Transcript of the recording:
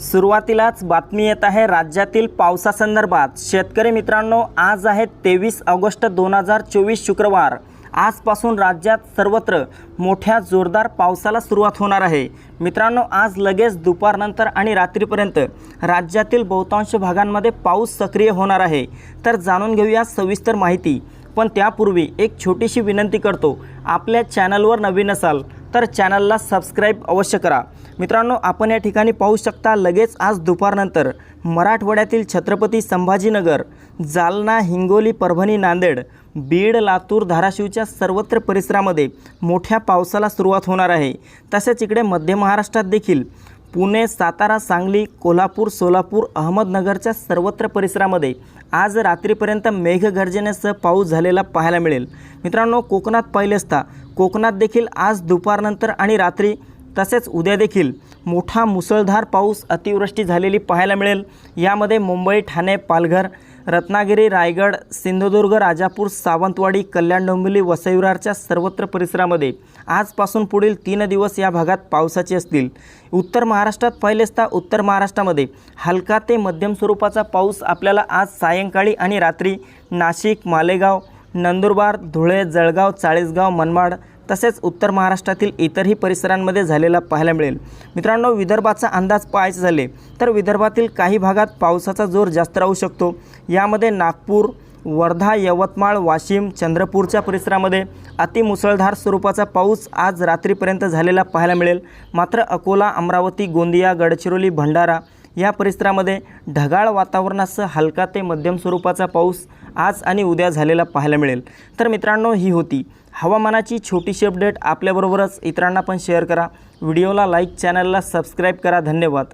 सुरुवातीलाच बातमी येत आहे राज्यातील पावसासंदर्भात. शेतकरी मित्रांनो आज आहे तेवीस ऑगस्ट दोन हजार चोवीस शुक्रवार. आजपासून राज्यात सर्वत्र मोठ्या जोरदार पावसाला सुरुवात होणार आहे. मित्रांनो आज लगेच दुपारनंतर आणि रात्रीपर्यंत राज्यातील बहुतांश भागांमध्ये पाऊस सक्रिय होणार आहे. तर जाणून घेऊया सविस्तर माहिती. पण त्यापूर्वी एक छोटीशी विनंती करतो. आपल्या चॅनलवर नवीन असाल तर चॅनलला सबस्क्राईब अवश्य करा. मित्रांनो आपण या ठिकाणी पाहू शकता लगेच आज दुपारनंतर मराठवाड्यातील छत्रपती संभाजीनगर जालना हिंगोली परभणी नांदेड बीड लातूर धाराशिवच्या सर्वत्र परिसरामध्ये मोठ्या पावसाला सुरुवात होणार आहे. तसेच इकडे मध्य महाराष्ट्रात देखील पुणे सातारा सांगली कोल्हापूर सोलापूर अहमदनगरच्या सर्वत्र परिसरामध्ये आज रात्रीपर्यंत मेघगर्जनेसह पाऊस झालेला पाहायला मिळेल. मित्रांनो कोकणात पाहिले असता कोकणात देखील आज दुपारनंतर आणि रात्री तसेच उद्या देखील मोठा मुसळधार पाऊस अतिवृष्टी झालेली पाहायला मिळेल. यामध्ये मुंबई ठाणे पालघर रत्नागिरी रायगड सिंधुदुर्ग राजापूर सावंतवाडी कल्याण डोंबिवली वसईविरारच्या सर्वत्र परिसरामध्ये आजपासून पुढील तीन दिवस या भागात पावसाचे असतील. उत्तर महाराष्ट्रात पाहिले असता उत्तर महाराष्ट्रामध्ये हलका ते मध्यम स्वरूपाचा पाऊस आपल्याला आज सायंकाळी आणि रात्री नाशिक मालेगाव नंदुरबार धुळे जळगाव चाळीसगाव मनमाड तसेच उत्तर महाराष्ट्रातील इतरही परिसरांमध्ये झालेला पाहायला मिळेल. मित्रांनो विदर्भाचा अंदाज पाहायचे झाले तर विदर्भातील काही भागात पावसाचा जोर जास्त राहू शकतो. यामध्ये नागपूर वर्धा यवतमाळ वाशिम चंद्रपूरच्या परिसरामध्ये अतिमुसळधार स्वरूपाचा पाऊस आज रात्रीपर्यंत झालेला पाहायला मिळेल. मात्र अकोला अमरावती गोंदिया गडचिरोली भंडारा या परिसरामध्ये ढगाळ वातावरणासह हलका ते मध्यम स्वरूपाचा पाऊस आज आणि उद्या झालेला पाहायला मिळेल. तर मित्रांनो ही होती हवामानाची छोटीशी अपडेट. आपल्याबरोबरच इतरांना पण शेअर करा. व्हिडिओला लाईक चॅनलला सबस्क्राईब करा. धन्यवाद.